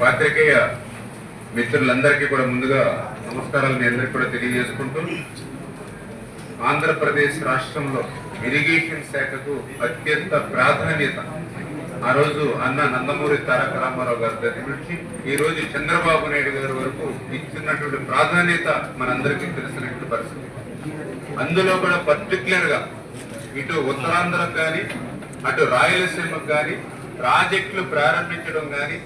పాత్రికేయ మిత్రులందరికీ కూడా ముందుగా నమస్కారాలు మీ అందరికీ కూడా తెలియజేసుకుంటూ ఆంధ్రప్రదేశ్ రాష్ట్రంలో ఇరిగేషన్ శాఖకు అత్యంత ప్రాధాన్యత. ఆ రోజు అన్న నందమూరి తారక రామారావు గారి దగ్గర నుంచి ఈ రోజు చంద్రబాబు నాయుడు గారి వరకు ఇచ్చినటువంటి ప్రాధాన్యత మనందరికీ తెలిసినటువంటి పరిస్థితి. అందులో కూడా పర్టికులర్గా ఇటు ఉత్తరాంధ్రకు కానీ అటు రాయలసీమకు కానీ ప్రాజెక్టులు ప్రారంభించడం కానీ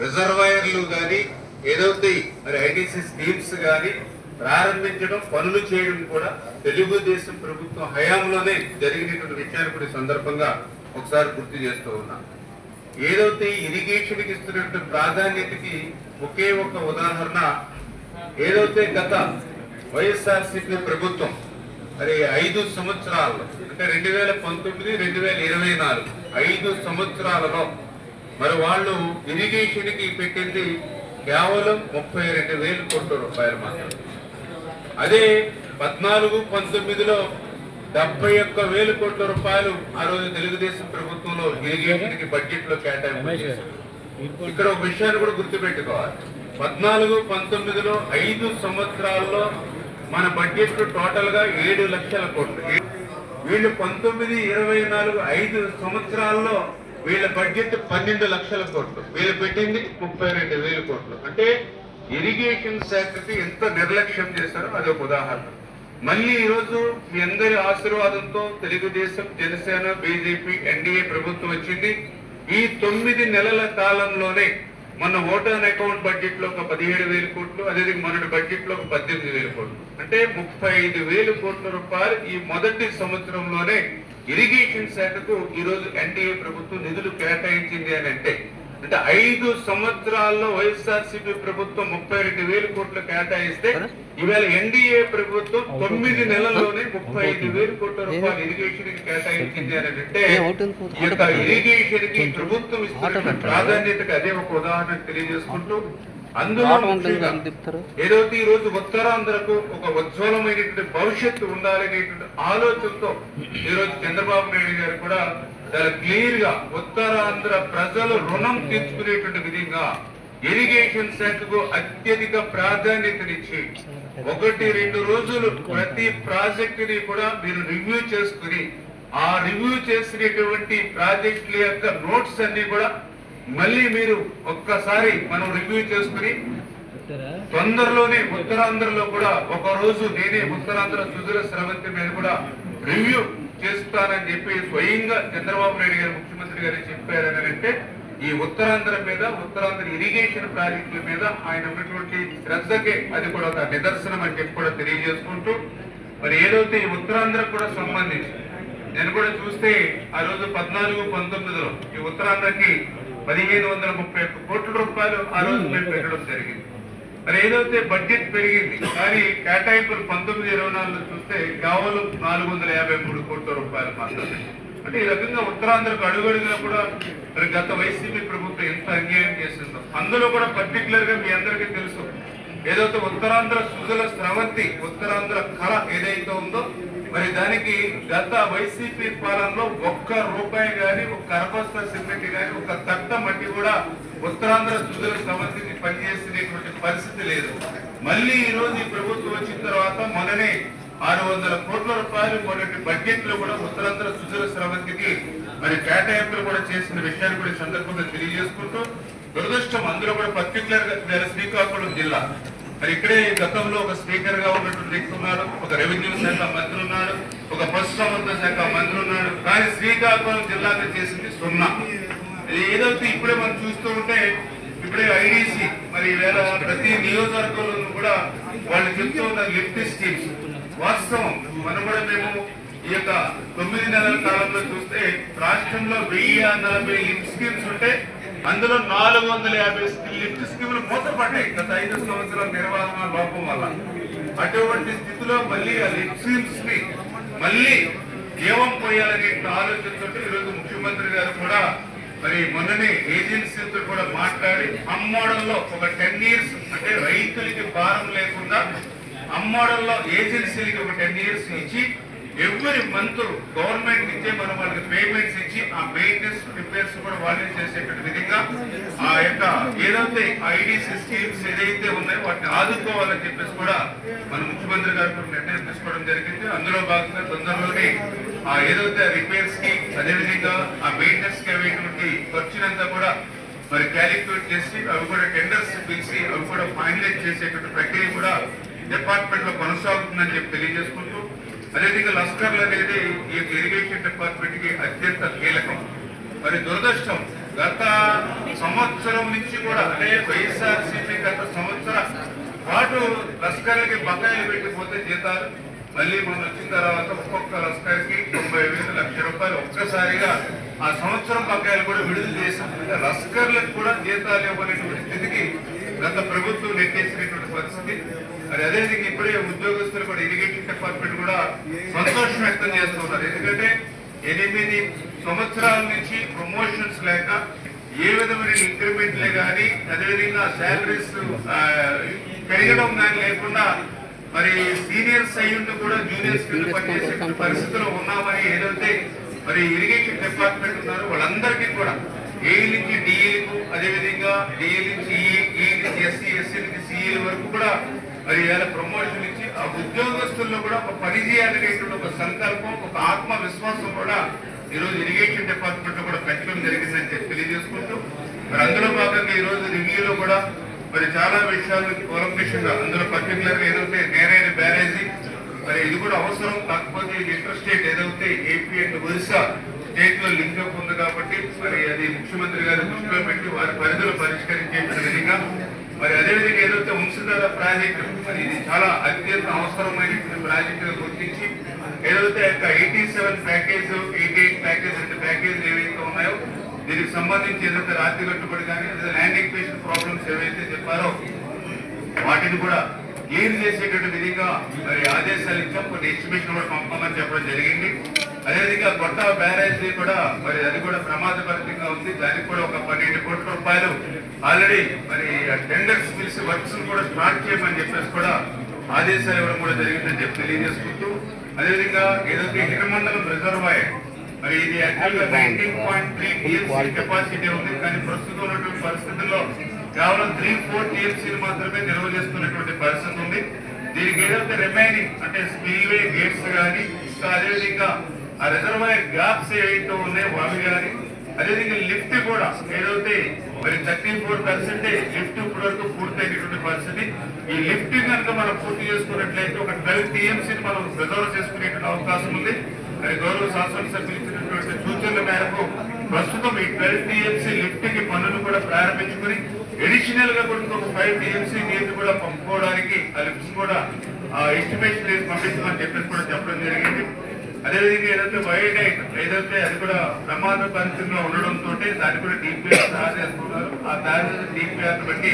రిజర్వాయర్లు కానీ ఏదైతే మరి ఐటీసీ స్కీమ్స్ కానీ ప్రారంభించడం పనులు చేయడం కూడా తెలుగుదేశం ప్రభుత్వం హయాంలోనే జరిగినటువంటి విషయాన్ని కూడా సందర్భంగా ఒకసారి గుర్తు చేస్తూ ఉన్నా. ఏదైతే ఇరిగేషన్కి ఇస్తున్నటువంటి ప్రాధాన్యతకి ఒకే ఒక ఉదాహరణ ఏదైతే గత వైఎస్ఆర్సీపీ ప్రభుత్వం మరి ఐదు సంవత్సరాల్లో అంటే రెండు వేల పంతొమ్మిది రెండు వేల ఇరవై నాలుగు ఐదు సంవత్సరాలలో మరి వాళ్ళు ఇరిగేషన్కి పెట్టింది కేవలం ముప్పై రెండు వేల కోట్ల రూపాయలు మాత్రమే అదే పద్నాలుగు పంతొమ్మిదిలో డెబ్బై ఒక్క వేల కోట్ల రూపాయలు ఆ రోజు తెలుగుదేశం ప్రభుత్వంలో ఇరిగేషన్కి బడ్జెట్లో కేటాయింపు. ఇక్కడ ఒక విషయాన్ని కూడా గుర్తుపెట్టుకోవాలి పద్నాలుగు పంతొమ్మిదిలో ఐదు సంవత్సరాల్లో మన బడ్జెట్ టోటల్గా ఏడు లక్షల కోట్లు వీళ్ళు పంతొమ్మిది ఇరవై నాలుగు ఐదు సంవత్సరాల్లో వీళ్ళ బడ్జెట్ పన్నెండు లక్షల కోట్లు. వీళ్ళు పెట్టింది ముప్పై రెండు వేల కోట్లు. అంటే ఇరిగేషన్ శాఖకి ఎంత నిర్లక్ష్యం చేశారో అదొక ఉదాహరణ. మళ్ళీ ఈరోజు మీ అందరి ఆశీర్వాదంతో తెలుగుదేశం జనసేన బీజేపీ ఎన్డీఏ ప్రభుత్వం వచ్చింది. ఈ తొమ్మిది నెలల కాలంలోనే మన ఓటాన్ అకౌంట్ బడ్జెట్లో ఒక పదిహేడు వేల కోట్లు అదే మొన్నటి బడ్జెట్లో ఒక పద్దెనిమిది వేల కోట్లు. అంటే ముప్పై ఐదు వేల కోట్ల రూపాయలు ఈ మొదటి సంవత్సరంలోనే ఇరిగేషన్ శాఖకు ఈరోజు ఎన్టీఏ ఎన్డీఏ ప్రభుత్వం నిధులు కేటాయించింది అని అంటే అంటే ఐదు సంవత్సరాల్లో వైఎస్ఆర్సీపీ ప్రభుత్వం ముప్పై రెండు వేల కోట్లు కేటాయిస్తే ఈవేళ ఎన్డీఏ ప్రభుత్వం తొమ్మిది నెలల్లోనే ముప్పై ఐదు వేల కోట్ల రూపాయలు ఇరిగేషన్కి కేటాయించింది అని అంటే ఈ యొక్క ఇరిగేషన్కి ప్రభుత్వం ఇస్తున్న ప్రాధాన్యతకు అదే ఒక ఉదాహరణ తెలియజేసుకుంటూ అందులో ముఖ్యంగా ఏదైతే ఈ రోజు ఉత్తరాంధ్రకు ఒక ఉజ్వలమైనటువంటి భవిష్యత్తు ఉండాలనేటువంటి ఆలోచనతో ఈ రోజు చంద్రబాబు నాయుడు గారు కూడా దాని క్లియర్గా ఉత్తరాంధ్ర ప్రజలు రుణం తీర్చుకునేటువంటి విధంగా ఇరిగేషన్ శాఖకు అత్యధిక ప్రాధాన్యతనిచ్చి ఒకటి రెండు రోజులు ప్రతి ప్రాజెక్ట్ని కూడా మీరు రివ్యూ చేసుకుని ఆ రివ్యూ చేసినటువంటి ప్రాజెక్టుల యొక్క నోట్స్ అన్ని కూడా మళ్ళీ మీరు ఒక్కసారి మనం రివ్యూ చేసుకుని తొందరలోనే ఉత్తరాంధ్రలో కూడా ఒక రోజు నేనే ఉత్తరాంధ్ర సుజల స్రవంతి మీద కూడా రివ్యూ చేస్తానని చెప్పి స్వయంగా చంద్రబాబు నాయుడు గారు ముఖ్యమంత్రి గారు చెప్పారని అంటే ఈ ఉత్తరాంధ్ర మీద ఉత్తరాంధ్ర ఇరిగేషన్ ప్రాజెక్టుల మీద ఆయన ఉన్నటువంటి శ్రద్ధకే అది కూడా ఒక నిదర్శనం అని చెప్పి కూడా తెలియజేసుకుంటూ మరి ఏదైతే ఈ ఉత్తరాంధ్ర కూడా సంబంధించి నేను కూడా చూస్తే ఆ రోజు పద్నాలుగు పంతొమ్మిదిలో ఈ ఉత్తరాంధ్రకి పదిహేను వందల ముప్పై ఒక్క కోట్ల రూపాయలు ఆ రోజు మేము పెట్టడం జరిగింది. మరి ఏదైతే బడ్జెట్ పెరిగింది కానీ కేటాయింపులు పంతొమ్మిది ఇరవై నాలుగులో చూస్తే కేవలం నాలుగు వందల యాభై మూడు కోట్ల రూపాయలు మాత్రమే. అంటే ఈ రకంగా ఉత్తరాంధ్రకు అడుగడుగునా కూడా మరి గత వైసీపీ ప్రభుత్వం ఎంత అన్యాయం చేసిందో. అందులో కూడా పర్టికులర్గా మీ అందరికీ తెలుసు. ఏదైతే ఉత్తరాంధ్ర సుజల స్రవంతి ఉత్తరాంధ్ర కళ ఏదైతే ఉందో మరి దానికి గత వైసీపీ పాలనలో ఒక్క రూపాయి గాని ఒక కరపస్త సిమెంట్ గాని ఒక తట్ట మట్టి కూడా ఉత్తరాంధ్ర సుజల స్రవంతికి పనిచేసినటువంటి పరిస్థితి లేదు. మళ్ళీ ఈ రోజు ఈ ప్రభుత్వం వచ్చిన తర్వాత మొన్ననే ఆరు వందల కోట్ల రూపాయలు మొన్నటి బడ్జెట్లో కూడా ఉత్తరాంధ్ర సుజల స్రవంతికి మరి కేటాయింపులు కూడా చేసిన విషయాన్ని కూడా సందర్భంగా తెలియజేసుకుంటూ దురదృష్టం అందులో కూడా పర్టికులర్గా శ్రీకాకుళం జిల్లా. మరి ఇక్కడే గతంలో ఒక స్పీకర్గా ఉన్నటువంటి వ్యక్తి ఉన్నాడు ఒక రెవెన్యూ శాఖ మంత్రి ఉన్నాడు ఒక పశు సంవర్ధన శాఖ మంత్రి ఉన్నాడు కానీ శ్రీకాకుళం జిల్లాకి చేసింది సున్నా. ఏదైతే ఇప్పుడే మనం చూస్తూ ఉంటే ఇప్పుడే ఐడిసి మరి వేళ ప్రతి నియోజకవర్గంలో కూడా వాళ్ళు చెప్తూ ఉన్న లిఫ్ట్ స్కీమ్స్. వాస్తవం మనం కూడా మేము ఈ యొక్క తొమ్మిది నెలల కాలంలో చూస్తే రాష్ట్రంలో వెయ్యి నలభై లిఫ్ట్ స్కీమ్స్ ఉంటే అందులో నాలుగు వందల యాభై లిఫ్ట్ స్కీములు మూతపడ్డాయి గత ఐదు సంవత్సరాల నిర్వహణ లోపం వల్ల. అటువంటి స్థితిలో మళ్ళీ ఆ లిఫ్ట్ స్కీమ్స్ని మళ్ళీ ఏమం పోయాలనే ఆలోచించుంటే ఈరోజు ముఖ్యమంత్రి గారు కూడా మరి మొన్ననే ఏజెన్సీతో కూడా మాట్లాడి అమ్మోడల్లో ఒక టెన్ ఇయర్స్ అంటే రైతులకి భారం లేకుండా అమ్మోడల్లో ఏజెన్సీలకి ఒక టెన్ ఇయర్స్ ఇచ్చి ఎవరి మంత్ గవర్నమెంట్ నుంచే మనం వాళ్ళకి పేమెంట్స్ ఇచ్చి ఆ మెయింటెనెన్స్ రిపేర్స్ కూడా వాళ్ళే చేసేటువంటి విధంగా ఆ యొక్క ఏదైతే ఐడిసి స్కీమ్స్ ఏదైతే ఉన్నాయో వాటిని ఆదుకోవాలని చెప్పేసి కూడా మన ముఖ్యమంత్రి గారు నిర్ణయం తీసుకోవడం జరిగింది. అందులో భాగంగా తొందరలోనే ఆ ఏదైతే రిపేర్స్కి అదేవిధంగా ఆ మెయింటెనెన్స్కి అయ్యేటువంటి ఖర్చునంతా కూడా మరి క్యాలిక్యులేట్ చేసి అవి కూడా టెండర్స్ పిలిచి అవి కూడా ఫైనలైజ్ చేసేటువంటి ప్రక్రియ కూడా డిపార్ట్మెంట్లో కొనసాగుతుందని చెప్పి తెలియజేసుకుంటూ అదేవిధంగా లస్కర్లు అనేది ఈ యొక్క ఇరిగేషన్ డిపార్ట్మెంట్కి అత్యంత కీలకం. మరి దురదృష్టం గత సంవత్సరం నుంచి కూడా అదే వైఎస్ఆర్సీపీ గత సంవత్సరం పాటు లస్కర్లకి బకాయిలు పెట్టిపోతే జీతాలు మళ్ళీ మనం వచ్చిన తర్వాత ఒక్కొక్క లస్కర్కి తొంభై వేలు లక్ష రూపాయలు ఒక్కసారిగా ఆ సంవత్సరం బకాయిలు కూడా విడుదల చేశాం. లస్కర్లకు కూడా జీతాలు ఇవ్వలేటువంటి స్థితికి గత ప్రభుత్వం నెట్టేసినటువంటి పరిస్థితి. మరి అదేవిధంగా ఇప్పుడే ఉద్యోగస్తులు కూడా ఇరిగేషన్ డిపార్ట్మెంట్ కూడా సంతోషం వ్యక్తం చేస్తున్నారు ఎందుకంటే ఎనిమిది సంవత్సరాల నుంచి ప్రమోషన్స్ లేక ఏ విధమైన ఇంక్రిమెంట్లే కానీ అదేవిధంగా శాలరీస్ పెరగడం కానీ లేకుండా మరి సీనియర్స్ అయ్యుండి కూడా జూనియర్స్ కింద పనిచేసే పరిస్థితిలో ఉన్నామని ఏదైతే మరి ఇరిగేషన్ డిపార్ట్మెంట్ ఉన్నారో వాళ్ళందరికీ కూడా ఏ నుంచి డిఈలకు అదేవిధంగా డిఈ నుంచి ఈ నుంచి ఎస్సీ ఎస్సీ నుంచి సిఈల వరకు కూడా మరి ఇవాళ ప్రమోషన్ ఇచ్చి ఆ ఉద్యోగస్తుల్లో కూడా ఒక పని చేయాలనేటువంటి ఒక సంకల్పం ఒక ఆత్మ విశ్వాసం కూడా ఈరోజు ఇరిగేషన్ డిపార్ట్మెంట్ కూడా పెట్టడం జరిగిందని చెప్పి తెలియజేసుకుంటూ మరి అందులో భాగంగా ఈ రోజు రివ్యూలో కూడా మరి చాలా విషయాలు కూలంకషంగా అందులో పర్టికులర్గా ఏదైతే నేరైన బ్యారేజీ మరి ఇది కూడా అవసరం. కాకపోతే ఇది ఇంటర్ స్టేట్ ఏదైతే ఏపీ అండ్ ఒరిస్సా స్టేట్లో లింక్ అప్ ఉంది కాబట్టి మరి అది ముఖ్యమంత్రి గారి దృష్టిలో పెట్టి వారి పరిధిలో పరిష్కరించే విధంగా మరి అదేవిధంగా ఏదైతే వంశధార ప్రాజెక్టు మరి ఇది చాలా అత్యంత అవసరమైనటువంటి ప్రాజెక్ట్ గుర్తించి ఏదైతే యొక్క ఎయిటీ సెవెన్ ప్యాకేజ్ అంటే ప్యాకేజ్ ఏవైతే ఉన్నాయో దీనికి సంబంధించి ఏదైతే రాత్రి కట్టుబడి కానీ లేదా ల్యాండ్ ఎక్వేషన్ ప్రాబ్లమ్స్ ఏవైతే చెప్పారో వాటిని కూడా క్లియర్ చేసేటువంటి విధంగా మరి ఆదేశాలు ఇచ్చాం. కొన్ని ఎస్టిమేషన్ కూడా పంపమని చెప్పడం జరిగింది. అదేవిధంగా కొత్త బ్యారేజ్ కూడా మరి అది కూడా ప్రమాదకరంగా ఉంది. దానికి కూడా ఒక పన్నెండు కోట్ల రూపాయలు ఆల్రెడీ మరి టెండర్స్ పిలిచి వర్క్స్ కూడా స్టార్ట్ చేయమని చెప్పేసి కూడా ఆదేశాలు ఇవ్వడం కూడా జరిగిందని చెప్పి తెలియజేసుకుంటూ అదేవిధంగా ఏదైతే హిరమండలం రిజర్వాయర్ మరి ఇది nineteen point three TMC capacity ఉంది. కానీ ప్రస్తుతం ఉన్నటువంటి పరిస్థితుల్లో కేవలం త్రీ ఫోర్ టీఎంసీలు మాత్రమే నిల్వ చేస్తున్నటువంటి పరిస్థితి ఉంది. దీనికి ఏదైతే రిమైనింగ్ అంటే స్పిల్వే గేట్స్ కానీ ఇంకా అదేవిధంగా ఆ రిజర్వాయర్ గ్యాప్స్ ఏవైతే ఉన్నాయో అవి కానీ అదేవిధంగా లిఫ్ట్ కూడా ఏదైతే మరి థర్టీ ఫోర్ పర్సెంటేజ్ లిఫ్ట్ ఇప్పటి వరకు పూర్తయినటువంటి పరిస్థితి. ఈ లిఫ్ట్ కనుక మనం పూర్తి చేసుకున్నట్లయితే ఒక ట్వెల్వ్ టీఎంసీని మనం రిజర్వ్ చేసుకునేటువంటి అవకాశం ఉంది. గౌరవ శాసనసభ్యులు ఇచ్చినటువంటి సూచనల మేరకు ప్రస్తుతం ఈ ట్వెల్వ్ టీఎంసీ లిఫ్ట్కి పనులు కూడా ప్రారంభించుకుని ఎడిషనల్గా కూడా ఇంకొక ఫైవ్ టీఎంసీ నీళ్ళు కూడా పంపుకోవడానికి ఆ లిఫ్ట్స్ కూడా ఎస్టిమేషన్ వేసి పంపించమని చెప్పేసి కూడా చెప్పడం జరిగింది. అదేవిధంగా ఏదైతే వైడైట్ ఏదైతే అది కూడా ప్రమాద పరిస్థితిలో ఉండడంతో దాన్ని కూడా డిపిఆర్ తయారు చేసుకున్నారు. ఆ తయారు చేసిన డిపిఆర్ బట్టి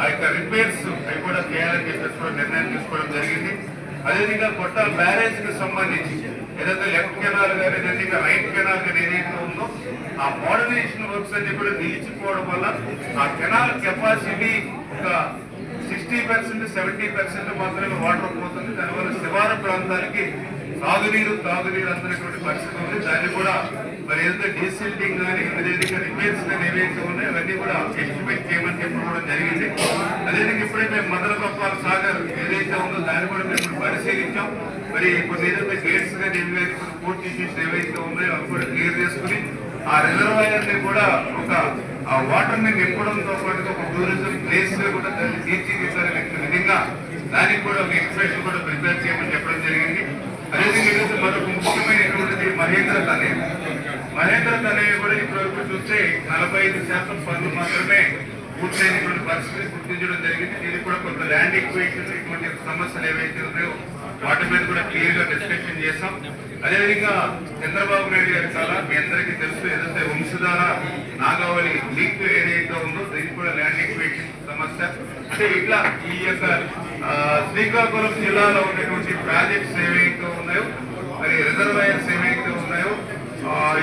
ఆ యొక్క రిపేర్స్ అవి కూడా చేయాలని చెప్పేసి కూడా నిర్ణయం తీసుకోవడం జరిగింది. అదేవిధంగా కొత్త బ్యారేజ్కి సంబంధించి ఏదైతే లెఫ్ట్ కెనాల్ కానీ ఏదైతే రైట్ కెనాల్ కానీ ఏదైతే ఉందో ఆ మోడర్నైజేషన్ వర్క్స్ అన్ని కూడా నిలిచిపోవడం వల్ల ఆ కెనాల్ కెపాసిటీ ఒక సిక్స్టీ పర్సెంట్ సెవెంటీ పర్సెంట్ మాత్రమే వాటర్ పోతుంది. దానివల్ల శివార ప్రాంతాలకి తాగునీరు తాగునీరు అందనటువంటి పరిస్థితి ఉంది. దాన్ని కూడా మరి ఏదైతే డీసిల్టింగ్ కానీ అదేవిధంగా రిపేర్స్ కానీ ఏవైతే ఉన్నాయో అవన్నీ కూడా ఎస్టిమేట్ చేయమని చెప్పడం కూడా జరిగింది. అదేవిధంగా ఇప్పుడే మేము మదన సాగర్ ఏదైతే ఉందో దాన్ని కూడా మేము పరిశీలించాం. మరి కొన్ని ఏదైతే గేట్స్ కానీ ఏవైతే కొన్ని పూర్తి ఇష్యూస్ ఏవైతే ఉన్నాయో అవి కూడా క్లియర్ చేసుకుని ఆ రిజర్వాయర్ని కూడా ఒక ఆ వాటర్ని నింపడంతో పాటు ఒక టూరిజం ప్లేస్గా కూడా దాన్ని తీర్చిదిద్దాలనే విధంగా దానికి కూడా ఒక ఎక్స్ప్రెషన్ కూడా ప్రిపేర్ చేయమని చెప్పడం జరిగింది. అదేవిధంగా ఈరోజు మరొక ముఖ్యమైనటువంటిది మహేంద్ర తనే. మహేంద్ర తనే కూడా ఇప్పటివరకు చూస్తే నలభై ఐదు శాతం పనులు మాత్రమే పూర్తయినటువంటి పరిస్థితి గుర్తించడం జరిగింది. దీనికి కూడా కొంత ల్యాండ్ ఈక్వేషన్ ఇటువంటి సమస్యలు ఏవైతే ఉన్నాయో వాటి మీద కూడా క్లియర్గా డిస్కషన్ చేసాం అదేవిధంగా చంద్రబాబు నాయుడు గారు చాలా మీ అందరికీ తెలుసు. ఏదైతే వంశధార నాగావళి లీక్ ఏదైతే ఉందో దీనికి కూడా ల్యాండ్ ఈక్వేషన్ సమస్య. అంటే ఇట్లా ఈ యొక్క శ్రీకాకుళం జిల్లాలో ఉన్నటువంటి ప్రాజెక్ట్స్ ఏవైతే ఉన్నాయో మరి రిజర్వాయర్స్ ఏవైతే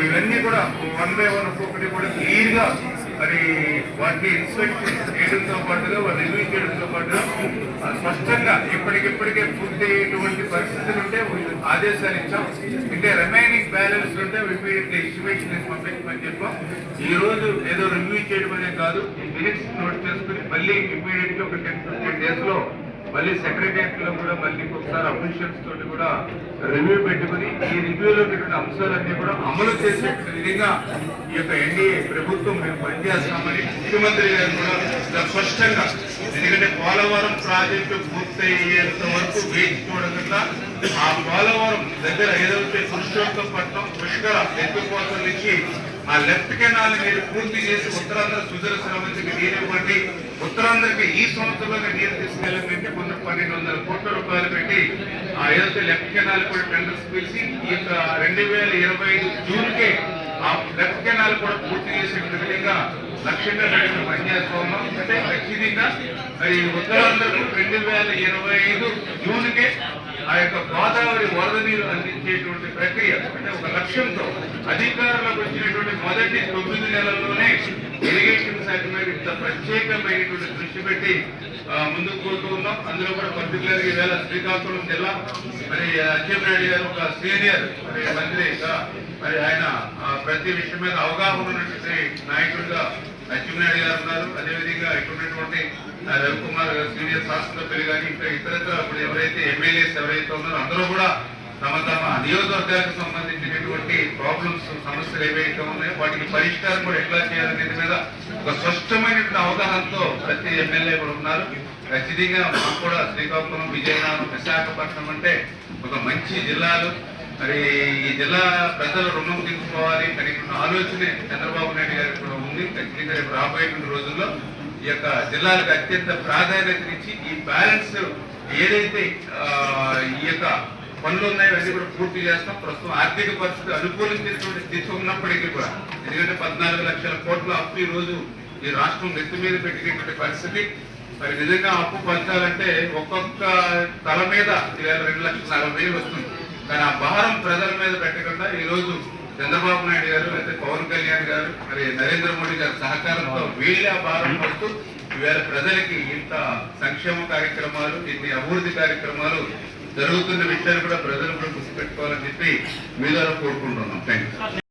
ఇవన్నీ కూడా వన్ బై వన్ ఒక్కొక్కటి కూడా క్లియర్గా మరి వాటిని ఇన్స్పెక్ట్ చేయడంతో పాటుగా వాటిని రివ్యూ చేయడంతో పాటుగా స్పష్టంగా ఇప్పటికిప్పటికే పూర్తి అయ్యేటువంటి పరిస్థితులు ఉంటే ఆదేశాలు ఇచ్చాం. అంటే రిమైనింగ్ బ్యాలెన్స్ ఉంటే ఇమీడియట్ ఎస్టిమేషన్ వేసి పంపించమని చెప్పాం. ఈ రోజు ఏదో రివ్యూ చేయడం అనే కాదు మినిట్స్ నోట్ చేసుకుని మళ్ళీ ఇమీడియట్గా ఒక టెన్ ఫిఫ్టీన్ డేస్లో మళ్ళీ సెక్రటరియట్లో కూడా మళ్ళీ ఒకసారి అఫీషియల్స్ తోటి కూడా రివ్యూ పెట్టుకుని ఈ రివ్యూలో పెట్టిన అంశాలన్నీ కూడా అమలు చేసే విధంగా ఈ యొక్క ఎన్డీఏ ప్రభుత్వం మేము పనిచేస్తామని ముఖ్యమంత్రి గారు కూడా స్పష్టంగా ఎందుకంటే పోలవరం ప్రాజెక్టు పూర్తయ్యేంత వరకు వేచి చూడకుండా ఆ పోలవరం దగ్గర ఏదైతే పురుషోత్తపట్నం పుష్కర ఎత్తుకోసం నుంచి ఆ లెఫ్ట్ కెనాల్ మీరు పూర్తి చేసి ఉత్తరాంధ్ర సుదర శ్రమంతికి నీరు ఇవ్వండి. ఉత్తరాంధ్రకి ఈ సంవత్సరంలోనే నీరు తీసుకెళ్ళండి కొంత పన్నెండు వందల కోట్ల రూపాయలు పెట్టి ఆ ఏదైతే లెఫ్ట్ కెనాల్ కూడా టెండర్స్ పిలిచి ఈ యొక్క రెండు వేల ఇరవై ఐదు జూన్కే ఆ లెఫ్ట్ కెనాల్ కూడా పూర్తి చేసే విధంగా లక్ష్యంగా పెట్టిన పనిచేస్తూ అంటే ఖచ్చితంగా మరి ఉత్తరాంధ్రకు రెండు వేల ఇరవై ఐదు జూన్కే ఆ యొక్క గోదావరి వరద నీరు అందించేటువంటి ప్రక్రియ అంటే ఒక లక్ష్యంతో అధికారంలోకి వచ్చినటువంటి మొదటి తొమ్మిది నెలల్లో ప్రత్యేకమైనటువంటి దృష్టి పెట్టి ముందుకు పోతూ ఉన్నాం. అందులో కూడా పర్టికులర్ ఈవేళ శ్రీకాకుళం జిల్లా మరి అచ్చెన్నాయుడు గారు ఒక సీనియర్ మరి మంత్రిగా మరి ఆయన ప్రతి విషయం మీద అవగాహన ఉన్నటువంటి నాయకుడిగా అచ్చెన్నాయుడు గారు ఉన్నారు. అదేవిధంగా ఇక్కడ రవికుమార్ గారు సీనియర్ శాసనసభ్యులు కానీ ఇంకా ఇతరత్ర ఇప్పుడు ఎవరైతే ఎమ్మెల్యేస్ ఎవరైతే ఉన్నారో అందరూ కూడా తమ తమ నియోజకవర్గాలకు సంబంధించినటువంటి ప్రాబ్లమ్స్ సమస్యలు ఏవైతే ఉన్నాయో వాటికి పరిష్కారం కూడా ఎట్లా చేయాలనేది మీద ఒక స్పష్టమైనటువంటి అవగాహనతో ప్రతి ఎమ్మెల్యే కూడా ఉన్నారు. ఖచ్చితంగా మాకు కూడా శ్రీకాకుళం విజయనగరం విశాఖపట్నం అంటే ఒక మంచి జిల్లాలు. మరి ఈ జిల్లా ప్రజలు రుణం తీసుకోవాలి అనేటువంటి ఆలోచనే చంద్రబాబు నాయుడు గారికి కూడా ఉంది. ఖచ్చితంగా రేపు రాబోయేటువంటి రోజుల్లో ఈ యొక్క జిల్లాలకు అత్యంత ప్రాధాన్యతనిచ్చి ఈ బ్యాలెన్స్ ఏదైతే ఈ యొక్క పనులు ఉన్నాయి అన్ని కూడా పూర్తి చేస్తాం. ప్రస్తుతం ఆర్థిక పరిస్థితి అనుకూలించినటువంటి స్థితి ఉన్నప్పటికీ కూడా ఎందుకంటే పద్నాలుగు లక్షల కోట్ల అప్పు ఈ రోజు ఈ రాష్ట్రం నెత్తి మీద పెట్టినటువంటి పరిస్థితి. మరి నిజంగా అప్పు పంచాలంటే ఒక్కొక్క తల మీద ఇవాళ రెండు లక్షల నలభై వేలు వస్తుంది. కానీ ఆ భారం ప్రజల మీద పెట్టకుండా ఈ రోజు చంద్రబాబు నాయుడు గారు లేకపోతే పవన్ కళ్యాణ్ గారు మరి నరేంద్ర మోడీ గారి సహకారంతో వీళ్ళే ఆ భారం పడుతూ ఈవేళ ప్రజలకి ఇంత సంక్షేమ కార్యక్రమాలు ఇన్ని అభివృద్ధి కార్యక్రమాలు జరుగుతున్న విషయాన్ని కూడా ప్రజలు కూడా గుర్తుపెట్టుకోవాలని చెప్పి మీద కోరుకుంటున్నాం. Thank you